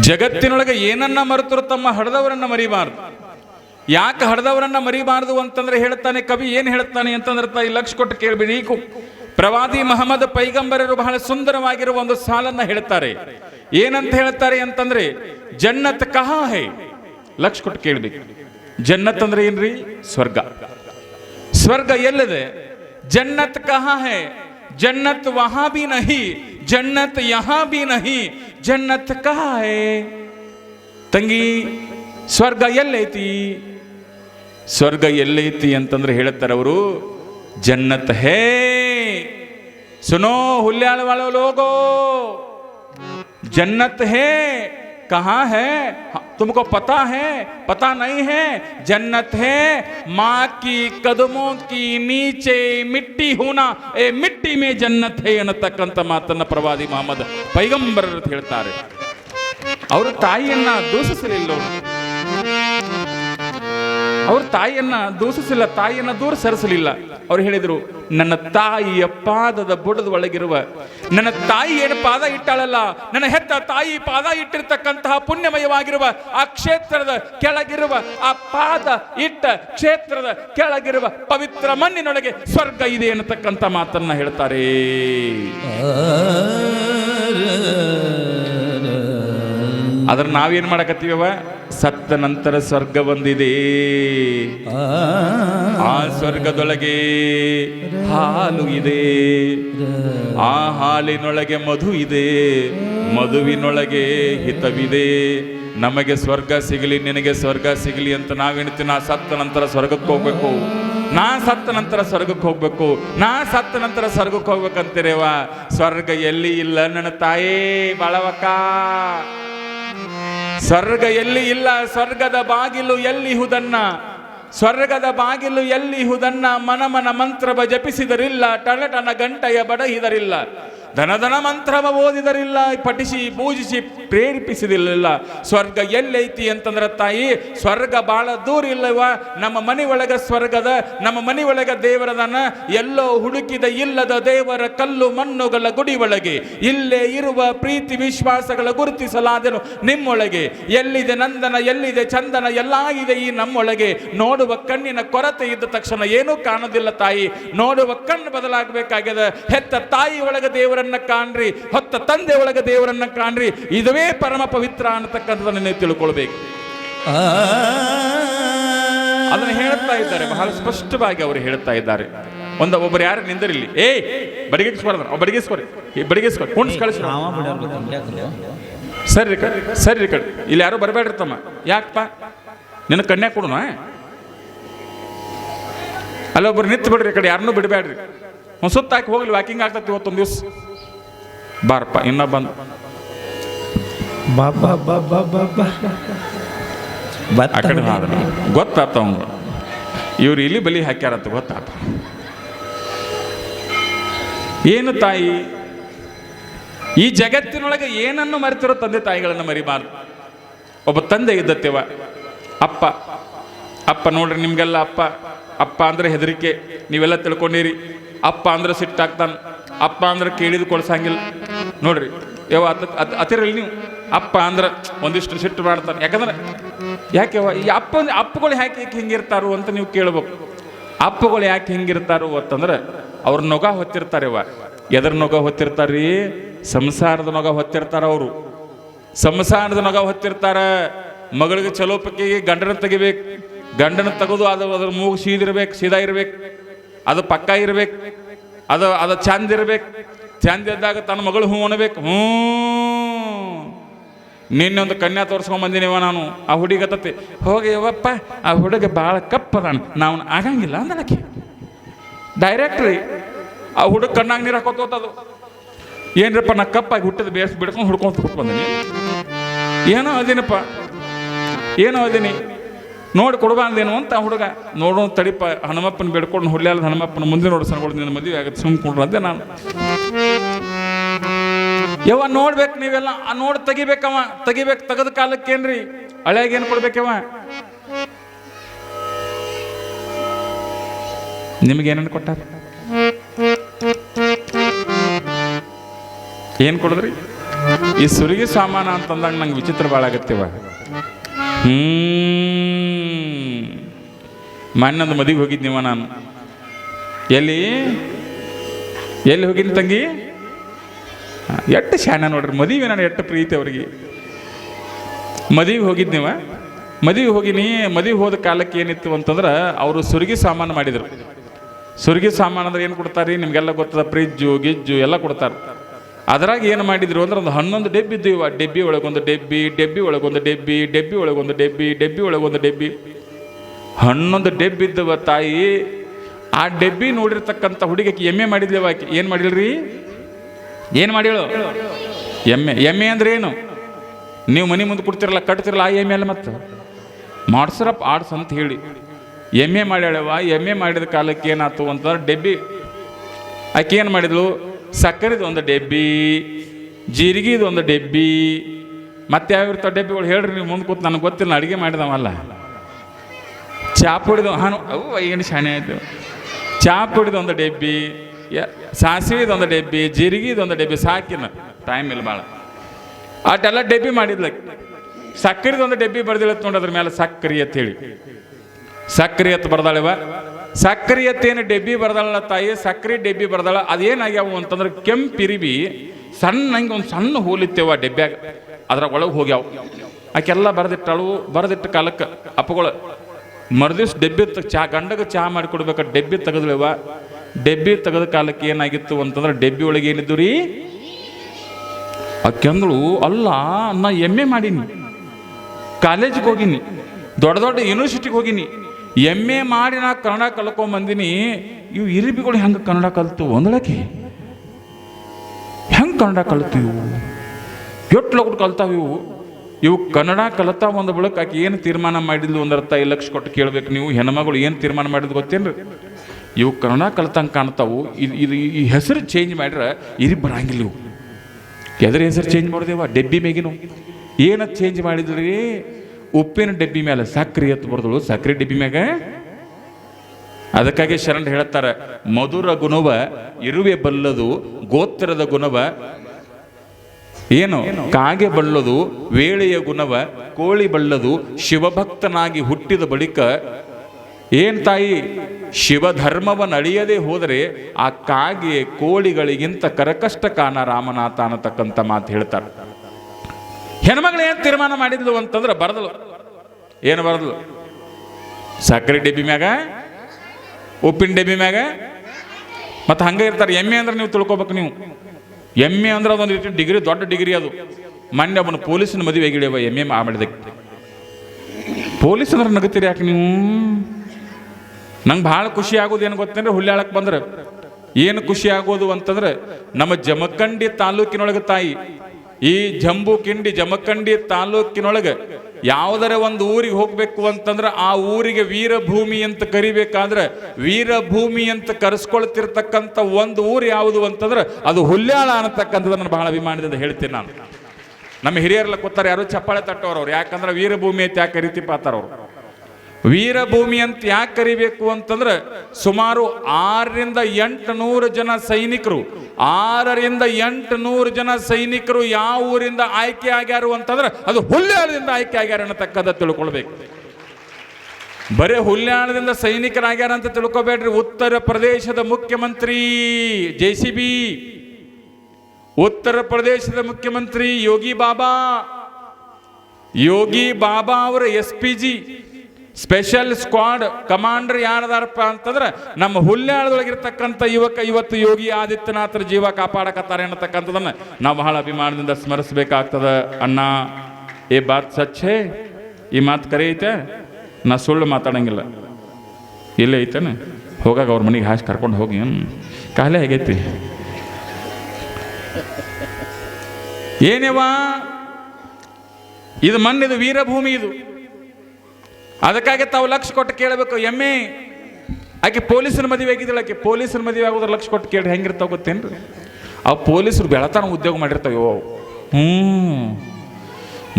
ಜಗತ್ತಿನೊಳಗೆ ಏನನ್ನ ಮರೆತರು ತಮ್ಮ ಹಡದವರನ್ನ ಮರಿಬಾರದು. ಯಾಕೆ ಹಡದವರನ್ನ ಮರಿಬಾರದು ಅಂತಂದ್ರೆ ಹೇಳ್ತಾನೆ, ಕವಿ ಏನ್ ಹೇಳ್ತಾನೆ ಅಂತಂದ್ರೆ ತಾಯಿ ಲಕ್ಷ ಕೊಟ್ಟು ಕೇಳ್ಬಿಡಿ ಪ್ರವಾದಿ ಮಹಮ್ಮದ್ ಪೈಗಂಬರರು ಬಹಳ ಸುಂದರವಾಗಿರುವ ಒಂದು ಸಾಲನ್ನ ಹೇಳ್ತಾರೆ. ಏನಂತ ಹೇಳ್ತಾರೆ ಅಂತಂದ್ರೆ, ಜನ್ನತ್ ಕಹಾ ಹೇ? ಲಕ್ಷ ಕೊಟ್ಟು ಕೇಳ್ಬೇಕು. ಜನ್ನತ್ ಅಂದ್ರೆ ಏನ್ರಿ? ಸ್ವರ್ಗ. ಸ್ವರ್ಗ ಎಲ್ಲಿದೆ? ಜನ್ನತ್ ಕಹಾ ಹೇ? ಜನ್ನತ್ ವಹಾ ಬಿ ನಹಿ? ಜನ್ನತ್ ಯಹಾ ಬಿ ನಹಿ, ಜನ್ನತ್ ಕಾಯ್ ತಂಗಿ, ಸ್ವರ್ಗ ಎಲ್ಲೈತಿ? ಸ್ವರ್ಗ ಎಲ್ಲೈತಿ ಅಂತಂದ್ರೆ ಹೇಳುತ್ತಾರೆ ಅವರು, ಜನ್ನತ್ ಹೇ? ಸುನೋ ಹುಲ್ಯಾಳವಾಳೋ ಲೋಗೋ, ಜನ್ನತ್ ಹೇ, ಕಹಾ ಹೇ तुमको पता है पता नहीं है जन्नत है माँ की कदमों की नीचे मिट्टी होना ए मिट्टी में जन्नत है ಅನ್ನತಕ್ಕಂಥ ಮಾತನ್ನ ಪ್ರವಾದಿ ಮಹಮ್ಮದ್ ಪೈಗಂಬರರು ಅಂತ ಹೇಳ್ತಾರೆ ಅವರು ತಾಯಿಯನ್ನ ದೂಷಿಸಲಿಲ್ಲ ಅವರು ತಾಯಿಯನ್ನ ದೂಷಿಸಿಲ್ಲ, ತಾಯಿಯನ್ನ ದೂರ ಸರಿಸಲಿಲ್ಲ. ಅವ್ರು ಹೇಳಿದ್ರು, ನನ್ನ ತಾಯಿಯ ಪಾದದ ಬುಡದ ಒಳಗಿರುವ, ನನ್ನ ತಾಯಿ ಏನು ಪಾದ ಇಟ್ಟಾಳಲ್ಲ, ನನ್ನ ಹೆತ್ತ ತಾಯಿ ಪಾದ ಇಟ್ಟಿರ್ತಕ್ಕಂತಹ ಪುಣ್ಯಮಯವಾಗಿರುವ ಆ ಕ್ಷೇತ್ರದ ಕೆಳಗಿರುವ ಆ ಪಾದ ಇಟ್ಟ ಕ್ಷೇತ್ರದ ಕೆಳಗಿರುವ ಪವಿತ್ರ ಮಣ್ಣಿನೊಳಗೆ ಸ್ವರ್ಗ ಇದೆ ಅನ್ನತಕ್ಕಂಥ ಮಾತನ್ನ ಹೇಳ್ತಾರೆ. ಅದ್ರ ನಾವೇನ್ ಮಾಡಕತ್ತೀವ ಸತ್ತ ನಂತರ ಸ್ವರ್ಗ ಬಂದಿದೆ. ಆ. ಸ್ವರ್ಗದೊಳಗೆ ಹಾಲು ಇದೆ. ಆ ಹಾಲಿನೊಳಗೆ ಮಧು ಇದೆ. ಮಧುವಿನೊಳಗೆ ಹಿತವಿದೆ. ನಮಗೆ ಸ್ವರ್ಗ ಸಿಗಲಿ ನಿನಗೆ ಸ್ವರ್ಗ ಸಿಗಲಿ ಅಂತ ನಾವೇಳ್ತೀವಿ ನಾ ಸತ್ತ ನಂತರ ಸ್ವರ್ಗಕ್ಕೆ ಹೋಗ್ಬೇಕು. ನಾ ಸತ್ತ ನಂತರ ಸ್ವರ್ಗಕ್ಕೆ ಹೋಗ್ಬೇಕು. ನಾ ಸತ್ತ ನಂತರ ಸ್ವರ್ಗಕ್ಕೆ ಹೋಗ್ಬೇಕಂತೀರೇವ. ಸ್ವರ್ಗ ಎಲ್ಲಿ ಇಲ್ಲ ನನ್ನ ತಾಯೇ ಬಾಳವಕ್ಕ. ಸ್ವರ್ಗ ಎಲ್ಲಿ ಇಲ್ಲ, ಸ್ವರ್ಗದ ಬಾಗಿಲು ಎಲ್ಲಿ ಹುದನ್ನ? ಸ್ವರ್ಗದ ಬಾಗಿಲು ಎಲ್ಲಿ ಹುದನ್ನ? ಮನಮನ ಮಂತ್ರವ ಜಪಿಸಿದರಿಲ್ಲ ಟಣಟನ ಗಂಟೆಯ ಬಡಹಿದರಿಲ್ಲ. ಧನಧನ ಮಂತ್ರವ ಓದಿದರಿಲ್ಲ, ಪಠಿಸಿ, ಪೂಜಿಸಿ ಪ್ರೇರೇಪಿಸಿದಿಲ್ಲ ಸ್ವರ್ಗ ಎಲ್ಲೈತಿ ಅಂತಂದ್ರ ತಾಯಿ, ಸ್ವರ್ಗ ಬಹಳ ದೂರ ಇಲ್ಲವ, ನಮ್ಮ ಮನೆ ಒಳಗ ಸ್ವರ್ಗದ, ನಮ್ಮ ಮನೆ ಒಳಗ ದೇವರದನ, ಎಲ್ಲೋ ಹುಡುಕಿದ ಇಲ್ಲದ ದೇವರ ಕಲ್ಲು ಮಣ್ಣುಗಳ ಗುಡಿ ಒಳಗೆ. ಇಲ್ಲೇ ಇರುವ ಪ್ರೀತಿ ವಿಶ್ವಾಸಗಳ ಗುರುತಿಸಲಾದನು ನಿಮ್ಮೊಳಗೆ. ಎಲ್ಲಿದೆ ನಂದನ, ಎಲ್ಲಿದೆ ಚಂದನ, ಎಲ್ಲ ಇದೆ ಈ ನಮ್ಮೊಳಗೆ. ನೋಡುವ ಕಣ್ಣಿನ ಕೊರತೆ ಇದ್ದ ತಕ್ಷಣ ಏನೂ ಕಾಣೋದಿಲ್ಲ ತಾಯಿ. ನೋಡುವ ಕಣ್ಣು ಬದಲಾಗಬೇಕಾಗಿದೆ ಹೆತ್ತ ತಾಯಿ ಒಳಗ ದೇವರನ್ನ ಕಾಣ್ರಿ ಹೊತ್ತ ತಂದೆ ಒಳಗ ದೇವರನ್ನ ಕಾಣ್ರಿ ಇದುವೇ ಪರಮ ಪವಿತ್ರ ಅನ್ನತಕ್ಕಂಥದ್ದನ್ನ ನೀವು ತಿಳ್ಕೊಳ್ಬೇಕು. ಅದನ್ನ ಹೇಳ್ತಾ ಇದ್ದಾರೆ ಬಹಳ ಸ್ಪಷ್ಟವಾಗಿ ಅವರು ಹೇಳ್ತಾ ಇದ್ದಾರೆ. ಒಂದ ಒಬ್ಬರು ಯಾರು ನಿಂದರಿಲ್ಲಿ ಏ ಬಡಿಗಿಸ್ಕೊಡ್ದ ಬಡಿಗಿಸ್ಕೊರಿ ಬಡಿಗಿಸ್ಕೊರಿ ಕುಣ್ಸ್ ಕುಂಡ್ ನಾವ ಬಿಡೋದು ಯಾಕಂದ್ರೆ? ಸರಿ ಕಡೆ ಸರಿ ರೀ ಕಡೆ ಇಲ್ಲಿ ಯಾರು ಬರಬೇಡ್ರಿ ತಮ್ಮ. ಯಾಕಪ್ಪ? ನಿನ್ನ ಕನ್ಯಾ ಕೊಡೋಣ ಅಲ್ಲೊಬ್ರು ನಿಂತು ಬಿಡ್ರಿ ಕಡೆ ಯಾರನ್ನೂ ಬಿಡಬೇಡ್ರಿ. ಒಂದು ಸುತ್ತಾಕಿ ಹೋಗ್ಲಿ ವಾಕಿಂಗ್ ಆಗ್ತೈತಿ ಇವತ್ತೊಂದು ದಿವ್ಸ. ಬಾರಪ್ಪ ಇನ್ನ ಬಂದು ಆ ಕಡೆ ಗೊತ್ತಾತ ಅವಂಗ ಇವ್ರು ಇಲ್ಲಿ ಬಲಿ ಹಾಕ್ಯಾರತ್ತ ಗೊತ್ತಾತ. ಏನು ತಾಯಿ? ಈ ಜಗತ್ತಿನೊಳಗೆ ಏನನ್ನು ಮರೆತಿರೋ ತಂದೆ ತಾಯಿಗಳನ್ನು ಮರಿಬಾರ್ದು. ಒಬ್ಬ ತಂದೆ ಇದ್ದತ್ತೇವ. ಅಪ್ಪ. ಅಪ್ಪ ನೋಡ್ರಿ ನಿಮಗೆಲ್ಲ ಅಪ್ಪ. ಅಪ್ಪ ಅಂದ್ರೆ ಹೆದರಿಕೆ. ನೀವೆಲ್ಲ ತಿಳ್ಕೊಂಡಿರಿ. ಅಪ್ಪ ಅಂದ್ರೆ ಸಿಟ್ಟಾಗ್ತಾನೆ. ಅಪ್ಪ ಅಂದ್ರೆ ಕೇಳಿದ ಕೊಡ್ಸಂಗಿಲ್ಲ. ನೋಡ್ರಿ ಯಾವ ಅತಿರಲಿ ನೀವು. ಅಪ್ಪ ಅಂದ್ರೆ ಒಂದಿಷ್ಟು ಸಿಟ್ಟು ಮಾಡ್ತಾನೆ. ಯಾಕಂದ್ರೆ, ಯಾಕೆ ಈ ಅಪ್ಪ ಅಪ್ಪಗಳು ಯಾಕೆ ಯಾಕೆ ಹಿಂಗಿರ್ತಾರೋ ಅಂತ ನೀವು ಕೇಳ್ಬೇಕು. ಅಪ್ಪಗಳು ಯಾಕೆ ಹಿಂಗಿರ್ತಾರೋ ಅಂತಂದ್ರೆ ಅವ್ರ ನೊಗ ಹೊತ್ತಿರ್ತಾರೆ ಎದ್ರ ನೊಗ ಹೊತ್ತಿರ್ತಾರಿ ಸಂಸಾರದ ನೊಗ ಹೊತ್ತಿರ್ತಾರ ಅವರು. ಸಂಸಾರದ ನೊಗ ಹೊತ್ತಿರ್ತಾರ. ಮಗಳಿಗೆ ಚಲೋ ಪಕ್ಕಿಗೆ ಗಂಡನ ತೆಗಿಬೇಕು. ಗಂಡನ ತೆಗೆದು ಅದು ಅದ್ರ ಮೂಗು ಸೀದಿರ್ಬೇಕು, ಸೀದಾ ಇರ್ಬೇಕು. ಅದು ಪಕ್ಕ ಇರ್ಬೇಕು. ಅದು ಅದು ಚಂದ ಇರ್ಬೇಕು. ಚಂದ ಇದ್ದಾಗ ತನ್ನ ಮಗಳು ಹ್ಞೂ ಅನ್ಬೇಕು ಹ್ಞೂ. ನಿನ್ನೊಂದು ಕನ್ಯಾ ತೋರಿಸ್ಕೊಂಡು ಬಂದಿನಿವ ನಾನು. ಆ ಹುಡುಗತತಿ ಹೋಗಿ, ಯವ್ವಪ್ಪ, ಆ ಹುಡುಗ ಭಾಳ ಕಪ್ಪದಾನ ನಾವು ಆಗಂಗಿಲ್ಲ ಅಂದಳಕ್ಕೆ ಡೈರೆಕ್ಟ್ ರೀ ಆ ಹುಡುಗ ಕಣ್ಣಾಗ ನೀರು ಹಾಕೋತೋತದು ಏನ್ರಪ್ಪ, ನಾ ಕಪ್ಪಾಗಿ ಹುಟ್ಟಿದ ಬೇಸ್ ಬಿಡ್ಕೊಂಡು ಹುಡ್ಕೊಂಡು ಬಂದಿನಿ. ಏನೋ ಅದೀನಪ್ಪ. ಏನೋ ಅದೀನಿ. ನೋಡಿ ಕೊಡಬಾರ್ದೇನು ಅಂತ ಆ ಹುಡುಗ. ನೋಡೋ ತಡಿಪ, ಹನುಮಪ್ಪನ ಬೇಡ್ಕೊಂಡು ಹುಡ್ಲ್ಯಾಲ ಹನುಮಪ್ಪನ ಮುಂದೆ ನೋಡಿ ಸಣ್ಣ ನಿನ್ನ ಮದುವೆ ಆಗುತ್ತೆ. ಸುಮ್ಕೊಂಡ್ರು ಕೊಡ್ರಂತೆ ನಾನು. ಯವ್ವ ನೋಡ್ಬೇಕು ನೀವೆಲ್ಲ, ಆ ನೋಡಿ ತೆಗಿಬೇಕವ ತೆಗಿಬೇಕು ತೆಗೆದ ಕಾಲಕ್ಕೇನ್ರಿ ಹಳೆಯಾಗ ಏನು ಕೊಡ್ಬೇಕವ ನಿಮ್ಗೆ ಏನೇನು ಕೊಟ್ಟಾರ? ಏನು ಕೊಡಿದ್ರಿ? ಈ ಸುರಿಗೆ ಸಾಮಾನ ಅಂತಂದಾಗ ನಂಗೆ ವಿಚಿತ್ರ ಭಾಳ ಆಗತ್ತಿವ ಹ್ಮ್. ಮೊನ್ನೊಂದು ಮದಿಗೆ ಹೋಗಿದ್ನಿವ ನಾನು. ಎಲ್ಲಿ? ಎಲ್ಲಿ ಹೋಗಿನಿ ತಂಗಿ? ಎಷ್ಟು ಶಾನ ನೋಡ್ರಿ, ಮದುವೆ ನಾನು ಎಷ್ಟು ಪ್ರೀತಿ ಅವ್ರಿಗೆ. ಮದುವೆ ಹೋಗಿದ್ನಿವ? ಮದುವೆ ಹೋಗಿನಿ ಮದುವೆ ಹೋದ ಕಾಲಕ್ಕೆ ಏನಿತ್ತು ಅಂತಂದ್ರೆ ಅವರು ಸುರ್ಗಿ ಸಾಮಾನು ಮಾಡಿದರು. ಸುರ್ಗಿ ಸಾಮಾನು ಅಂದ್ರೆ ಏನು ಕೊಡ್ತಾರೆ? ನಿಮಗೆಲ್ಲ ಗೊತ್ತದ ಫ್ರಿಜ್ಜು ಗಿಜ್ಜು ಎಲ್ಲ ಕೊಡ್ತಾರೆ. ಅದ್ರಾಗ ಏನು ಮಾಡಿದ್ರು ಅಂದ್ರೆ ಒಂದು ಹನ್ನೊಂದು ಡೆಬ್ಬಿ ಇದ್ದು ಇವ. ಡೆಬ್ಬಿ ಒಳಗೊಂದು ಡೆಬ್ಬಿ ಡೆಬ್ಬಿ ಒಳಗೊಂದು ಡೆಬ್ಬಿ ಡೆಬ್ಬಿ ಒಳಗೊಂದು ಡೆಬ್ಬಿ ಡೆಬ್ಬಿ ಒಳಗೊಂದು ಡೆಬ್ಬಿ. ಹನ್ನೊಂದು ಡೆಬ್ಬಿ ಇದ್ದವ ತಾಯಿ. ಆ ಡೆಬ್ಬಿ ನೋಡಿರ್ತಕ್ಕಂಥ ಹುಡುಗಕ್ಕೆ ಎಮ್ಮೆ ಮಾಡಿದ್ಲೇವ ಆಕೆ. ಏನು ಮಾಡಿಲ್ರಿ? ಏನು ಮಾಡಿಳು? ಎಮ್ಮೆ. ಎಮ್ಮೆ ಅಂದ್ರೆ ಏನು? ನೀವು ಮನೆ ಮುಂದೆ ಕೊಡ್ತಿರಲ್ಲ, ಕಟ್ತಿರಲ್ಲ, ಆ ಎಮ್ಮೆ ಅಲ್ಲ ಮತ್ತೆ? ಮಾಡ್ಸ್ರಪ್ಪ, ಆಡ್ಸ್ ಅಂತ ಹೇಳಿ. ಎಮ್ಮೆ ಮಾಡ್ಯಾಳವ ಎಮ್ಮೆ ಮಾಡಿದ ಕಾಲಕ್ಕೆ ಏನಾಯ್ತು ಅಂತಂದ್ರೆ ಡೆಬ್ಬಿ. ಆಕೆ ಏನು ಮಾಡಿದ್ಲು ಸಕ್ಕರೆದು ಒಂದು ಡೆಬ್ಬಿ, ಜೀರಿಗೆದು ಒಂದು ಡೆಬ್ಬಿ. ಮತ್ತೆ ಯಾವ ಇರ್ತಾವೆ ಡೆಬ್ಬಿಗಳು? ಹೇಳ್ರಿ, ನೀವು ಮುಂದೆ ಕೂತು ನನಗೆ ಗೊತ್ತಿಲ್ಲ ಅಡುಗೆ ಮಾಡಿದವಲ್ಲ ಚಾ ಪುಡಿದು ಹಾನು ಅವು ಏನು ಶಾಣೆ ಆಯಿತು ಚಾ ಪುಡಿದು ಒಂದು ಡೆಬ್ಬಿ. ಯ- ಡಬ್ಬಿ ಒಂದು ಡಬ್ಬಿ ಜೀರಿಗೆದು ಒಂದು ಡೆಬ್ಬಿ, ಸಾಕಿನ. ಟೈಮ್ ಇಲ್ಲ ಭಾಳ ಅಷ್ಟೆಲ್ಲ ಡಬ್ಬಿ ಮಾಡಿದ್ಲ ಸಕ್ಕರೆದು ಒಂದು ಡೆಬ್ಬಿ ಬರ್ದಿಳತ್ ನೋಡಿ ಅದ್ರ ಮೇಲೆ ಸಕ್ಕರೆ ಅಂತ ಹೇಳಿ. ಸಕ್ಕರೆ ಅಂತ ಬರ್ದಾಳಿವ ಸಕ್ಕರೆ ಎತ್ತೇನು ಡಬ್ಬಿ ಬರ್ದಾಳ ತಾಯಿ, ಸಕ್ಕರೆ ಡಬ್ಬಿ ಬರ್ದಾಳ. ಅದೇನಾಗ್ಯಾವು ಅಂತಂದ್ರೆ ಕೆಂಪು ಇರಿಬಿ ಸಣ್ಣ ಹಂಗೆ ಒಂದು ಸಣ್ಣ ಹೋಲಿತ್ತೇವ ಡಬ್ಬ್ಯಾಗ ಅದ್ರಾಗ ಒಳಗೆ ಹೋಗ್ಯಾವ. ಆಕೆಲ್ಲ ಬರೆದಿಟ್ಟಳು, ಬರೆದಿಟ್ಟ ಕಾಲಕ್ಕೆ ಅಪ್ಪಗಳು ಮರ್ದಿವ್ಸ ಡೆಬ್ಬಿ ಚಾ, ಗಂಡಗ ಚಹಾ ಮಾಡಿ ಕೊಡ್ಬೇಕು, ಡೆಬ್ಬಿ ತೆಗೆದ್ಳವ ಡೆಬ್ಬಿ ತೆಗೆದ ಕಾಲಕ್ಕೆ ಏನಾಗಿತ್ತು ಅಂತಂದ್ರೆ ಡೆಬ್ಬಿ ಒಳಗೆ ಏನಿದ್ದು ರೀ? ಅಕ್ಕಂದಳು ಅಲ್ಲ, ನಾ ಎಂ ಎ ಮಾಡೀನಿ. ಕಾಲೇಜಿಗೆ ಹೋಗಿನಿ. ದೊಡ್ಡ ದೊಡ್ಡ ಯೂನಿವರ್ಸಿಟಿಗೆ ಹೋಗಿನಿ. ಎಂ ಎ ಮಾಡಿ ನಾ ಕನ್ನಡ ಕಲ್ಕೊಂಬಂದಿನಿ ಇವು ಇರಿಬಿಗಳು ಹೆಂಗೆ ಕನ್ನಡ ಕಲ್ತು ಒಂದಳಕ್ಕೆ ಹೆಂಗೆ ಕನ್ನಡ ಕಲ್ತೀವು? ಎಷ್ಟು ಲಗುಟ್ ಕಲ್ತಾವ ಇವು? ಇವು ಕನ್ನಡ ಕಲಿತಾ ಒಂದು ಬಳಕ ಆಕೆ ಏನು ತೀರ್ಮಾನ ಮಾಡಿದ್ಲು? ಒಂದು ಅರ್ಥ ಲಕ್ಷ ಕೊಟ್ಟು ಕೇಳ್ಬೇಕು ನೀವು. ಹೆಣ್ಮಗಳು ಏನು ತೀರ್ಮಾನ ಮಾಡಿದ್ ಗೊತ್ತೇನ್ರಿ? ಇವು ಕನ್ನಡ ಕಲ್ತಂಗೆ ಕಾಣ್ತಾವು. ಇದು ಇದು, ಈ ಹೆಸರು ಚೇಂಜ್ ಮಾಡ್ರೆ ಇರಿ ಬರಂಗಿಲ್ಲ ಇವು. ಎದ್ರ ಹೆಸರು ಚೇಂಜ್ ಮಾಡಿದೇವ? ಡೆಬ್ಬಿ ಮೇಗಿನು ಏನ ಚೇಂಜ್ ಮಾಡಿದ್ರಿ? ಉಪ್ಪಿನ ಡಬ್ಬಿ ಮೇಲೆ ಸಕ್ರೆ ಎತ್ತು ಬರ್ದಳು ಸಕ್ರೆ ಡಬ್ಬಿ ಮ್ಯಾಗ? ಅದಕ್ಕಾಗಿ ಶರಣ್ ಹೇಳ್ತಾರೆ ಮಧುರ ಗುಣವ, ಇರುವೆ ಬಲ್ಲದು, ಗೋತ್ರದ ಗುಣವ, ಏನು? ಕಾಗೆ ಬಲ್ಲದು, ವೇಳೆಯ ಗುಣವ, ಕೋಳಿ ಬಲ್ಲದು, ಶಿವಭಕ್ತನಾಗಿ ಹುಟ್ಟಿದ ಬಳಿಕ ಏನ್ ತಾಯಿ? ಶಿವಧರ್ಮವನ್ನು ಅಳಿಯದೆ ಹೋದರೆ ಆ ಕಾಗೆ ಕೋಳಿಗಳಿಗಿಂತ ಕರಕಷ್ಟ ಕಾಣ ರಾಮನಾಥ ಅನ್ನತಕ್ಕಂಥ ಮಾತು ಹೇಳ್ತಾರೆ. ಹೆಣ್ಮಗಳು ಏನು ತೀರ್ಮಾನ ಮಾಡಿದ್ಲು ಅಂತಂದ್ರೆ ಬರದಲು ಏನು ಬರದಲು ಸಕ್ಕರೆ ಡಬ್ಬಿ ಮ್ಯಾಗ? ಉಪ್ಪಿನ ಡಬ್ಬಿ ಮ್ಯಾಗ? ಮತ್ತು ಹಂಗೆ ಇರ್ತಾರೆ, ಎಮ್ಮೆ ಅಂದ್ರೆ ನೀವು ತಿಳ್ಕೊಬೇಕು ನೀವು. ಎಮ್ಮೆ ಅಂದ್ರೆ ಅದೊಂದು ರೀತಿ ಡಿಗ್ರಿ, ದೊಡ್ಡ ಡಿಗ್ರಿ ಅದು. ಮೊನ್ನೆ ಒಬ್ಬನ ಪೊಲೀಸಿನ ಮದುವೆಗಿಳಿಯವ ಎಮ್ಮೆ ಮಾಡಿದಕ್ಕೆ ಪೊಲೀಸ್ ಅಂದ್ರೆ ನಗತೀರಿ ಯಾಕೆ ನೀವು? ನಂಗೆ ಭಾಳ ಖುಷಿ ಆಗೋದು ಏನು ಗೊತ್ತೇನ್ರಿ? ಹುಲ್ಯಾಳಕ್ಕೆ ಬಂದ್ರೆ. ಏನು ಖುಷಿ ಆಗೋದು ಅಂತಂದ್ರೆ, ನಮ್ಮ ಜಮಖಂಡಿ ತಾಲೂಕಿನೊಳಗೆ ತಾಯಿ, ಈ ಜಂಬು ಕಿಂಡಿ ಜಮಖಂಡಿ ತಾಲೂಕಿನೊಳಗೆ ಯಾವುದರ ಒಂದು ಊರಿಗೆ ಹೋಗ್ಬೇಕು ಅಂತಂದ್ರೆ, ಆ ಊರಿಗೆ ವೀರಭೂಮಿ ಅಂತ ಕರಿಬೇಕಾದ್ರೆ, ವೀರಭೂಮಿ ಅಂತ ಕರೆಸ್ಕೊಳ್ತಿರ್ತಕ್ಕಂಥ ಒಂದು ಊರು ಯಾವುದು ಅಂತಂದ್ರೆ, ಅದು ಹುಲ್ಯಾಳ ಅನ್ನತಕ್ಕಂಥದ್ದನ್ನು ಬಹಳ ಅಭಿಮಾನದಿಂದ ಹೇಳ್ತೀನಿ ನಾನು. ನಮ್ಮ ಹಿರಿಯರೆಲ್ಲ ಕೂತಾರೆ, ಯಾರು ಚಪ್ಪಾಳೆ ತಟ್ಟೋರು ಅವ್ರು ಯಾಕಂದ್ರೆ ವೀರಭೂಮಿ ಅಂತ ಯಾಕೆ ರೀತಿ ಪಾತಾರ ಅವ್ರು ವೀರಭೂಮಿ ಅಂತ ಯಾಕೆ ಕರಿಬೇಕು ಅಂತಂದ್ರೆ ಸುಮಾರು ಆರರಿಂದ ಎಂಟು ನೂರು ಜನ ಸೈನಿಕರು, ಆರರಿಂದ ಎಂಟು ನೂರು ಜನ ಸೈನಿಕರು ಯಾವ ಊರಿಂದ ಆಯ್ಕೆ ಆಗ್ಯಾರು ಅಂತಂದ್ರೆ ಅದು ಹುಲ್ಯಾಳದಿಂದ ಆಯ್ಕೆ ಆಗ್ಯಾರ ಅನ್ನತಕ್ಕಂಥ ತಿಳ್ಕೊಳ್ಬೇಕು. ಬರೇ ಹುಲ್ಯಾಳದಿಂದ ಸೈನಿಕರಾಗ್ಯಾರ ಅಂತ ತಿಳ್ಕೊಬೇಡ್ರಿ. ಉತ್ತರ ಪ್ರದೇಶದ ಮುಖ್ಯಮಂತ್ರಿ, ಜೆ ಸಿ ಬಿ. ಉತ್ತರ ಪ್ರದೇಶದ ಮುಖ್ಯಮಂತ್ರಿ ಯೋಗಿ ಬಾಬಾ. ಯೋಗಿ ಬಾಬಾ ಅವರ S P G. Special squad commander ಯಾರದಾರಪ್ಪ ಅಂತಂದ್ರೆ ನಮ್ಮ ಹುಲ್ಯಾಳದೊಳಗಿರ್ತಕ್ಕಂಥ ಯುವಕ, ಇವತ್ತು ಯೋಗಿ ಆದಿತ್ಯನಾಥರ ಜೀವ ಕಾಪಾಡಕತ್ತಾರೆ ಅನ್ನತಕ್ಕಂಥದನ್ನ ನಾವು ಬಹಳ ಅಭಿಮಾನದಿಂದ ಸ್ಮರಿಸಬೇಕಾಗ್ತದ. ಅಣ್ಣ ಏ ಬಾತ್ ಸಚ್ಚೆ ಈ ಮಾತು ಕರೆ ಐತೆ? ನಾ ಸುಳ್ಳು ಮಾತಾಡಂಗಿಲ್ಲ. ಇಲ್ಲೇ ಐತೇನೆ? ಹೋಗಾಗ ಅವ್ರ ಮನೆಗೆ ಹಾಸಿ ಕರ್ಕೊಂಡು ಹೋಗಿ. ಕಾಲೇ ಹೇಗೈತಿ ಏನೇವಾ? ಇದು ಮಣ್ಣಿದು ವೀರಭೂಮಿ ಇದು. ಅದಕ್ಕಾಗಿ ತಾವು ಲಕ್ಷ ಕೊಟ್ಟು ಕೇಳಬೇಕು, ಎಮ್ಮೆ, ಆಕೆ ಪೊಲೀಸರ ಮದುವೆ ಆಗಿದ್ದಳು, ಆಕೆ ಪೊಲೀಸರ ಮದುವೆ ಆಗೋದ್ರ ಲಕ್ಷ ಕೊಟ್ಟು ಕೇಳಿ ಹೆಂಗಿರ್ತಾವ ಗೊತ್ತೇನ್ರಿ? ಆ ಪೊಲೀಸರು ಬೆಳತನ ಉದ್ಯೋಗ ಮಾಡಿರ್ತಾವ ಯೋ ಹ್ಞೂ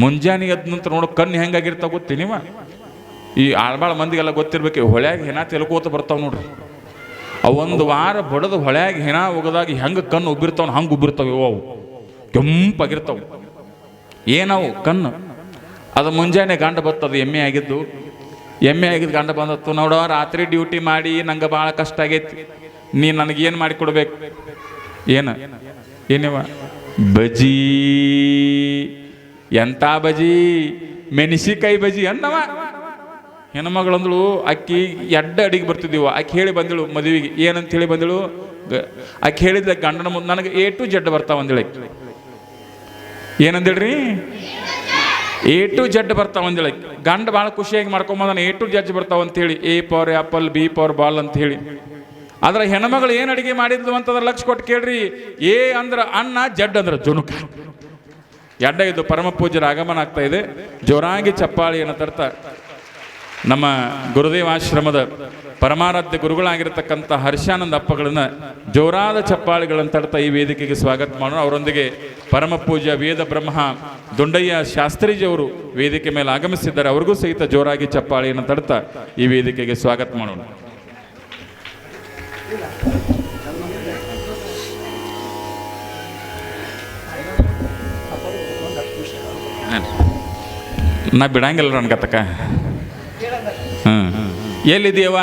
ಮುಂಜಾನೆ ಎದ್ದ ನಂತರ ನೋಡೋ, ಕಣ್ಣು ಹೆಂಗಾಗಿರ್ತಾವ ಗೊತ್ತಿ ನೀವ ಈ ಆಳ್ಬಾಳ ಮಂದಿಗೆಲ್ಲ ಗೊತ್ತಿರ್ಬೇಕು ಹೊಳ್ಯಾಗ ಹೆಣ ತೆಲುಕೋತ ಬರ್ತಾವ ನೋಡ್ರಿ. ಒಂದು ವಾರ ಬಡದು ಹೊಳ್ಯಾಗ ಹೆಣ ಒಗದಾಗ ಹೆಂಗೆ ಕಣ್ಣು ಉಬ್ಬಿರ್ತಾವ ಹಂಗೆ ಉಬ್ಬಿರ್ತಾವ ಯೋ ಅವು. ಕೆಂಪಾಗಿರ್ತಾವ. ಏನವು ಕಣ್ಣು. ಅದು ಮುಂಜಾನೆ ಗಂಡ ಬತ್ತದು, ಎಮ್ಮೆ ಆಗಿದ್ದು ಎಮ್ಮೆ ಆಗಿದ್ದು ಗಂಡ ಬಂದತ್ತು, ನೋಡೋ, ರಾತ್ರಿ ಡ್ಯೂಟಿ ಮಾಡಿ ನಂಗೆ ಭಾಳ ಕಷ್ಟ ಆಗೈತಿ. ನೀ ನನಗೇನು ಮಾಡಿ ಕೊಡಬೇಕು? ಏನು? ಏನಿವ? ಬಜಿ. ಎಂತ ಬಜಿ? ಮೆಣಸಿಕಾಯಿ ಬಜಿ ಅನ್ನವ. ಹೆಣ್ಮಗಳಂದಳು, ಅಕ್ಕಿ ಎಡ್ಡ ಅಡಿಗೆ ಬರ್ತಿದ್ದೀವ. ಆಕೆ ಹೇಳಿ ಬಂದಳು ಮದುವೆಗೆ. ಏನಂತ ಹೇಳಿ ಬಂದಳು? ಅಕ್ಕಿ ಆಕೆ ಹೇಳಿದ್ಲ, ಗಂಡನ ಮುಂದೆ ನನಗೆ ಎ ಟು ಜಡ್ ಬರ್ತಾವ ಅಂದೇಳಿ ಏನಂದೇಳ್ರಿ ಎ ಟು ಜಡ್ ಬರ್ತಾವ ಅಂದೇಳಿ ಗಂಡ ಭಾಳ ಖುಷಿಯಾಗಿ ಮಾಡ್ಕೊಂಬಂದಾನ ಎ ಟು ಜಡ್ಜ್ ಬರ್ತಾವ ಅಂತ ಹೇಳಿ A for apple B for ball ಅಂತ ಹೇಳಿ ಆದ್ರೆ ಹೆಣ್ಮಗಳು ಏನು ಅಡಿಗೆ ಮಾಡಿದ್ಲು ಅಂತಂದ್ರೆ ಲಕ್ಷ ಕೊಟ್ಟು ಕೇಳ್ರಿ. ಎ ಅಂದ್ರೆ ಅನ್ನ ಜಡ್ ಅಂದ್ರೆ ಜುನುಕ. ಎಡ್ಡ ಇದು ಪರಮ ಪೂಜ್ಯರ ಆಗಮನ ಆಗ್ತಾ ಇದೆ. ಜೋರಾಗಿ ಚಪ್ಪಾಳಿಯನ್ನು ತರ್ತಾ ನಮ್ಮ ಗುರುದೇವಾಶ್ರಮದ ಪರಮಾರಾಧ್ಯ ಗುರುಗಳಾಗಿರ್ತಕ್ಕಂಥ ಹರ್ಷಾನಂದ ಅಪ್ಪಗಳನ್ನು ಜೋರಾದ ಚಪ್ಪಾಳಿಗಳನ್ನು ತಡ್ತಾ ಈ ವೇದಿಕೆಗೆ ಸ್ವಾಗತ ಮಾಡೋಣ. ಅವರೊಂದಿಗೆ ಪರಮ ಪೂಜ್ಯ ವೇದ ಬ್ರಹ್ಮ ದೊಂಡಯ್ಯ ಶಾಸ್ತ್ರೀಜಿಯವರು ವೇದಿಕೆ ಮೇಲೆ ಆಗಮಿಸಿದ್ದಾರೆ. ಅವ್ರಿಗೂ ಸಹಿತ ಜೋರಾಗಿ ಚಪ್ಪಾಳಿಯನ್ನು ತಡ್ತಾ ಈ ವೇದಿಕೆಗೆ ಸ್ವಾಗತ ಮಾಡೋಣ. ನಾ ಬಿಡಂಗಿಲ್ಲ ನನ್ಗತ್ತಕ್ಕ ಹ್ಮ್ ಎಲ್ಲಿದೀಯವ.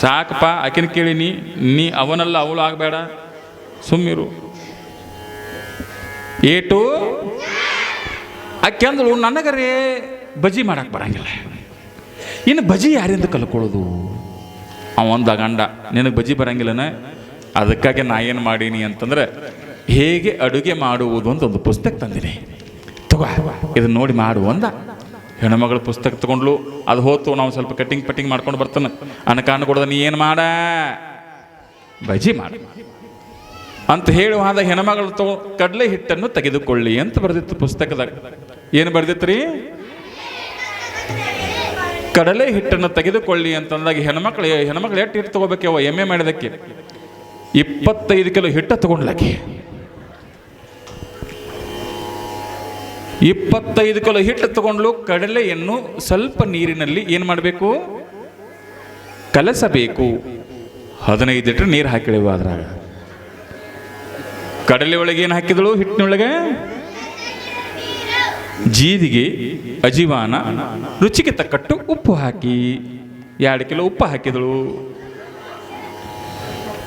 ಸಾಕಪ್ಪ, ಆಕಿನ ಕೇಳಿನಿ ನೀ ಅವನಲ್ಲ, ಅವಳು ಆಗಬೇಡ. ಸುಮ್ಮಿರು ಏಟು? ಆಕೆ ಅಂದಳು, ನನಗರೇ ಬಜಿ ಮಾಡಕ್ಕೆ ಬರಂಗಿಲ್ಲ. ಇನ್ನು ಬಜಿ ಯಾರಿಂದ ಕಲ್ಕೊಳ್ಳೋದು ಅವಂದ ಗಂಡ, ನಿನಗೆ ಬಜಿ ಬರಂಗಿಲ್ಲನ? ಅದಕ್ಕಾಗಿ ನಾ ಏನು ಮಾಡೀನಿ ಅಂತಂದ್ರೆ, ಹೇಗೆ ಅಡುಗೆ ಮಾಡುವುದು ಅಂತ ಒಂದು ಪುಸ್ತಕ ತಂದಿನಿ. ತಗೋ. ಇದನ್ನ ನೋಡಿ ಮಾಡು ಅಂದ. ಹೆಣ್ಮಗಳು ಪುಸ್ತಕ ತಗೊಂಡ್ಲು, ಅದು ಹೋತು, ನಾವು ಸ್ವಲ್ಪ ಕಟ್ಟಿಂಗ್ ಪಟ್ಟಿಂಗ್ ಮಾಡ್ಕೊಂಡು ಬರ್ತಾನೆ. ಅನಕಾನ ಕೊಡದ, ನೀ ಏನು ಮಾಡ? ಬಜಿ ಮಾಡಿ. ಅಂತ ಹೇಳುವ ಹೆಣ್ಮಗಳು ತಗೋ, ಕಡಲೆ ಹಿಟ್ಟನ್ನು ತೆಗೆದುಕೊಳ್ಳಿ ಅಂತ ಬರೆದಿತ್ತು ಪುಸ್ತಕದಾಗ. ಏನು ಬರೆದಿತ್ತು ರೀ ಕಡಲೆ ಹಿಟ್ಟನ್ನು ತೆಗೆದುಕೊಳ್ಳಿ ಅಂತಂದಾಗ ಹೆಣ್ಮಕ್ಳು ಹೆಣ್ಮಕ್ಳು ಎಷ್ಟು ಹಿಟ್ಟು ತಗೋಬೇಕವ? ಎಮ್ಮೆ ಮಾಡಿದಕ್ಕೆ ಇಪ್ಪತ್ತೈದು ಕಿಲೋ ಹಿಟ್ಟ ತಗೊಂಡ್ಲಕ್ಕೆ. ಇಪ್ಪತ್ತೈದು ಕಿಲೋ ಹಿಟ್ಟು ತಗೊಂಡ್ಲು ಕಡಲೆಯನ್ನು ಸ್ವಲ್ಪ ನೀರಿನಲ್ಲಿ ಏನು ಮಾಡಬೇಕು? ಕಲಸಬೇಕು. ಹದಿನೈದು ಲೀಟರ್ ನೀರು ಹಾಕಿಳೆವು ಅದ್ರಾಗ. ಕಡಲೆ ಒಳಗೆ ಏನು ಹಾಕಿದಳು ಹಿಟ್ಟಿನೊಳಗೆ? ಜೀರಿಗೆ, ಅಜೀವಾನ, ರುಚಿಗೆ ತಕ್ಕಟ್ಟು ಉಪ್ಪು ಹಾಕಿ. ಎರಡು ಕಿಲೋ ಉಪ್ಪು ಹಾಕಿದಳು.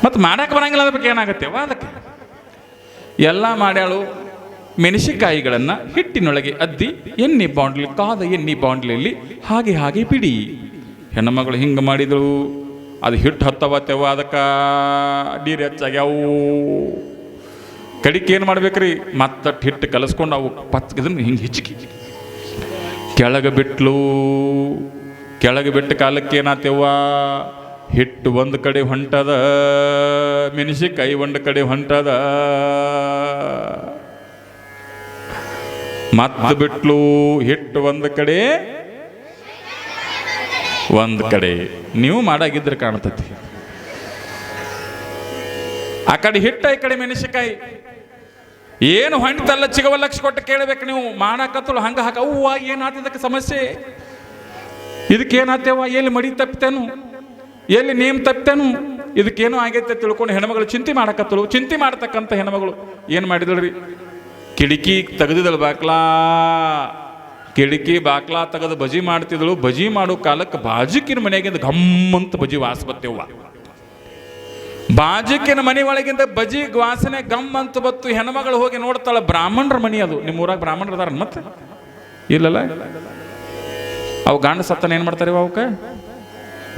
ಮತ್ತು ಮಾಡಕ್ಕೆ ಬರಂಗಿಲ್ಲ ಅದಕ್ಕೆ ಏನಾಗತ್ತೆ? ಅದಕ್ಕೆ. ಎಲ್ಲ ಮಾಡ್ಯಾಳು. ಮೆಣಸಿಕಾಯಿಗಳನ್ನು ಹಿಟ್ಟಿನೊಳಗೆ ಅದ್ದಿ, ಎಣ್ಣೆ ಬಾಂಡ್ಲಿ, ಕಾದ ಎಣ್ಣೆ ಬಾಂಡ್ಲಿಯಲ್ಲಿ ಹಾಗೆ ಹಾಗೆ ಬಿಡಿ ಹೆಣ್ಣುಮಗಳು ಹಿಂಗೆ ಮಾಡಿದಳು ಅದು ಹಿಟ್ಟು ಹತ್ತವತ್ತೆವ ಅದಕ್ಕೆ ನೀರು ಹೆಚ್ಚಾಗ್ಯಾವು. ಕಡಿಕೆ ಏನು ಮಾಡ್ಬೇಕ್ರಿ? ಮತ್ತಟ್ಟು ಹಿಟ್ಟು ಕಲಸ್ಕೊಂಡು ಅವು ಪತ್ ಹಿಂಗೆ ಹಿಚ್ಕಿ. ಕೆಳಗೆ ಬಿಟ್ಲು. ಕೆಳಗೆ ಬಿಟ್ಟ ಕಾಲಕ್ಕೆ ಏನಾತೇವ ಹಿಟ್ಟು ಒಂದು ಕಡೆ ಹೊಂಟದ ಮೆಣಸಿಕಾಯಿ ಒಂದು ಕಡೆ ಹೊಂಟದ. ಮತ್ತೆ ಬಿಟ್ಲು ಹಿಟ್ಟು ಒಂದು ಕಡೆ ಒಂದು ಕಡೆ. ನೀವು ಮಾಡಾಗಿದ್ರೆ ಕಾಣ್ತತಿ. ಆ ಕಡೆ ಹಿಟ್ಟ, ಈ ಕಡೆ ಮೆಣಸಿಕಾಯಿ ಏನು ಹೊಂಟಲ್ಲ ಚಿಗವ ಲಕ್ಷ ಕೊಟ್ಟು ಕೇಳಬೇಕು ನೀವು. ಮಾಡಾಕತ್ತಲು ಹಂಗ ಹಾಕ, ಅವ್ವ, ಏನಾತದಕ್ಕೆ ಸಮಸ್ಯೆ? ಇದಕ್ಕೇನಾತೇವ? ಎಲ್ಲಿ ಮಡಿ ತಪ್ತೇನು? ಎಲ್ಲಿ ನೇಮ್ ತಪ್ತೇನು? ಇದಕ್ಕೇನು ಆಗೈತೆ ತಿಳ್ಕೊಂಡು ಹೆಣ್ಮಗಳು ಚಿಂತೆ ಮಾಡಕತ್ತಳು. ಚಿಂತೆ ಮಾಡ್ತಕ್ಕಂಥ ಹೆಣ್ಮಗಳು ಏನು ಮಾಡಿದಳ್ರಿ? ಕಿಟಕಿ ತೆಗೆದಿದಳು ಬಾಕ್ಲಾ. ಕಿಟಕಿ ಬಾಕ್ಲಾ ತೆಗೆದು ಬಜಿ ಮಾಡ್ತಿದ್ದಳು. ಬಜಿ ಮಾಡೋ ಕಾಲಕ್ಕೆ ಬಾಜುಕಿನ ಮನೆಯಾಗಿಂದ ಗಮ್ಮಂತ ಬಜಿ ವಾಸ ಬತ್ತೇವ್ವ ಬಾಜುಕಿನ ಮನೆ ಒಳಗಿಂದ ಬಜಿ ವಾಸನೆ ಗಮ್ ಅಂತ ಬತ್ತು ಹೆಣ್ಮಗಳು ಹೋಗಿ ನೋಡ್ತಾಳೆ. ಬ್ರಾಹ್ಮಣರ ಮನೆ ಅದು. ನಿಮ್ಮ ಊರಾಗ ಬ್ರಾಹ್ಮಣರು ಅದಾರ ಮತ್ತೆ? ಇಲ್ಲಲ್ಲ? ಅವು ಗಾಂಡ ಸತ್ತನ ಏನು ಮಾಡ್ತಾರೆ ಅವಕ್ಕೆ?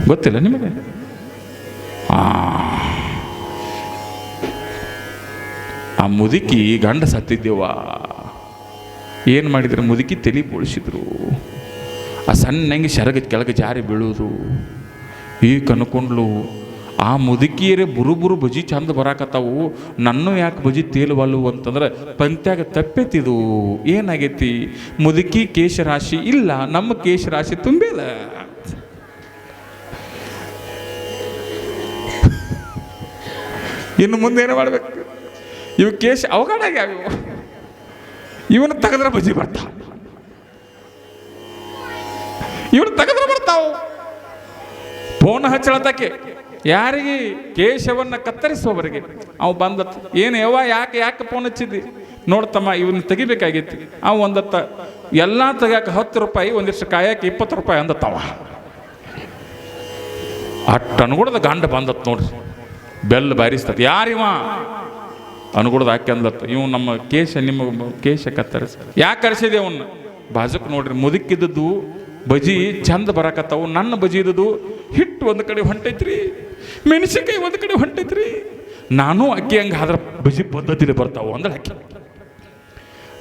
ಗೊತ್ತಿಲ್ಲ ನಿಮಗೆ? ಆ ಮುದುಕಿ ಗಂಡ ಸತ್ತಿದ್ದೇವ? ಏನು ಮಾಡಿದ್ರು? ಮುದುಕಿ ತಲೆ ಬೋಳಿಸಿದ್ರು. ಆ ಸಣ್ಣಂಗೆ ಸೆರಗ ಕೆಳಗೆ ಜಾರಿ ಬೀಳೋದು ಈ ಕನ್ಕೊಂಡ್ಲು ಆ ಮುದುಕಿಯರೇ ಬುರು ಬುರು ಬಜಿ ಚಂದ ಬರಾಕತ್ತಾವು. ನನ್ನ ಯಾಕೆ ಬಜಿ ತೇಲುವಲ್ಲು ಅಂತಂದ್ರೆ ಪಂತ್ಯಾಗ ತಪ್ಪೆತ್ತಿದು. ಏನಾಗೈತಿ? ಮುದುಕಿ ಕೇಶರಾಶಿ ಇಲ್ಲ, ನಮ್ಮ ಕೇಶರಾಶಿ ತುಂಬಿಲ್ಲ ಇನ್ನು ಮುಂದೆ ಏನು ಮಾಡ್ಬೇಕು? ಇವು ಕೇಶ ಅವಘಾಡಾಗ್ಯಾವ ಇವು ಇವನು ತೆಗೆದ್ರೆ ಬಜಿ ಬರ್ತಾವ ಇವನು ತೆಗೆದ್ರೆ ಬರ್ತಾವು ಫೋನ್ ಹಚ್ಚಳತಕ್ಕೆ ಯಾರಿಗೆ ಕೇಶವನ್ನ ಕತ್ತರಿಸುವವರಿಗೆ ಅವು ಬಂದತ್. ಏನು ಯಾವ ಯಾಕೆ ಯಾಕೆ ಫೋನ್ ಹಚ್ಚಿದ್ದಿ? ನೋಡ್ತಮ್ಮ ಇವನ್ನ ತೆಗಿಬೇಕಾಗಿತ್ತು ಅವು ಒಂದತ್ತ, ಎಲ್ಲ ತಗಕ್ಕೆ ಹತ್ತು ರೂಪಾಯಿ ಒಂದಿಷ್ಟು ಕಾಯಕ್ಕೆ ಇಪ್ಪತ್ತು ರೂಪಾಯಿ ಅಂದತ್ತವ. ಅಟ್ಟು ಅನುಗುಣದ ಗಂಡ ಬಂದತ್ ನೋಡ್ರಿ. ಬೆಲ್ ಬಾರಿಸ್ತದೆ. ಯಾರಿವ? ಅನುಗುಣದ ಹಾಕಿ ಅಂದತ್ ಇವ್ ನಮ್ಮ ಕೇಶ, ನಿಮ್ಮ ಕೇಶ ಕತ್ತರ ಯಾಕೆ ಕರೆಸಿದೆ ಅವನ್ನ ಬಾಜುಕ್ ನೋಡ್ರಿ, ಮುದುಕಿದ್ದದ್ದು ಬಜಿ ಚಂದ ಬರಕತ್ತವು, ನನ್ನ ಬಜಿ ಇದ್ದದು ಹಿಟ್ಟು ಒಂದು ಕಡೆ ಹೊಂಟೈತ್ರಿ, ಮೆಣಸಿನ್ಕಾಯಿ ಒಂದು ಕಡೆ ಹೊಂಟೈತ್ರಿ. ನಾನು ಅಕ್ಕಿ ಹಂಗೆ ಆದ್ರೆ ಬಜಿ ಪದ್ಧತಿಲಿ ಬರ್ತಾವು ಅಂದ್ರೆ ಅಕ್ಕಿ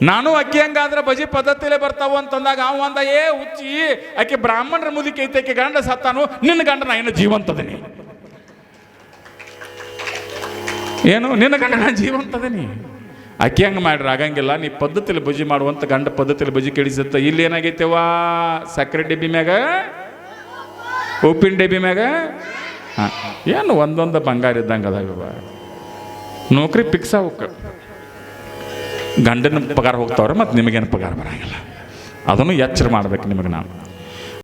ನಾನು ಅಕ್ಕಿ ಹಂಗಾದ್ರೆ ಬಜಿ ಪದ್ಧತಿಲೇ ಬರ್ತಾವು ಅಂತಂದಾಗ ಅವ ಅಂದ, ಏ ಹುಚ್ಚಿ, ಆಕೆ ಬ್ರಾಹ್ಮಣರ ಮುದುಕಿ ಐತೆ, ಆಕೆ ಗಂಡ ಸತ್ತಾನು, ನಿನ್ನ ಗಂಡ ಏನು ಜೀವಂತದನಿ. ಏನು? ನಿನ್ನ ಗಂಡ ನೀ ಜೀವಂತದನಿ ಅಕ್ಕಿ ಹಂಗೆ ಮಾಡ್ರಿ ಆಗಂಗಿಲ್ಲ. ನೀ ಪದ್ಧತಿಲಿ ಬುಜಿ ಮಾಡುವಂಥ ಗಂಡ ಪದ್ಧತಿಲಿ ಬುಜಿ ಕೆಡಿಸುತ್ತ. ಇಲ್ಲಿ ಏನಾಗೈತೆವಾ ಸಕ್ಕರೆ ಡಬ್ಬಿ ಮ್ಯಾಗ? ಉಪ್ಪಿನ ಡಬ್ಬಿ ಮ್ಯಾಗ? ಹಾಂ. ಏನು ಒಂದೊಂದು ಬಂಗಾರ ಇದ್ದಂಗೆ ಅದಾವ ನೌಕರಿ ಫಿಕ್ಸ್ ಅವಕ್ಕೆ ಗಂಡನ ಪಗಾರ ಹೋಗ್ತಾವ್ರೆ ಮತ್ತು ನಿಮಗೇನು ಪಗಾರ ಬರೋಂಗಿಲ್ಲ. ಅದನ್ನು ಎಚ್ಚರ ಮಾಡ್ಬೇಕು ನಿಮಗೆ ನಾನು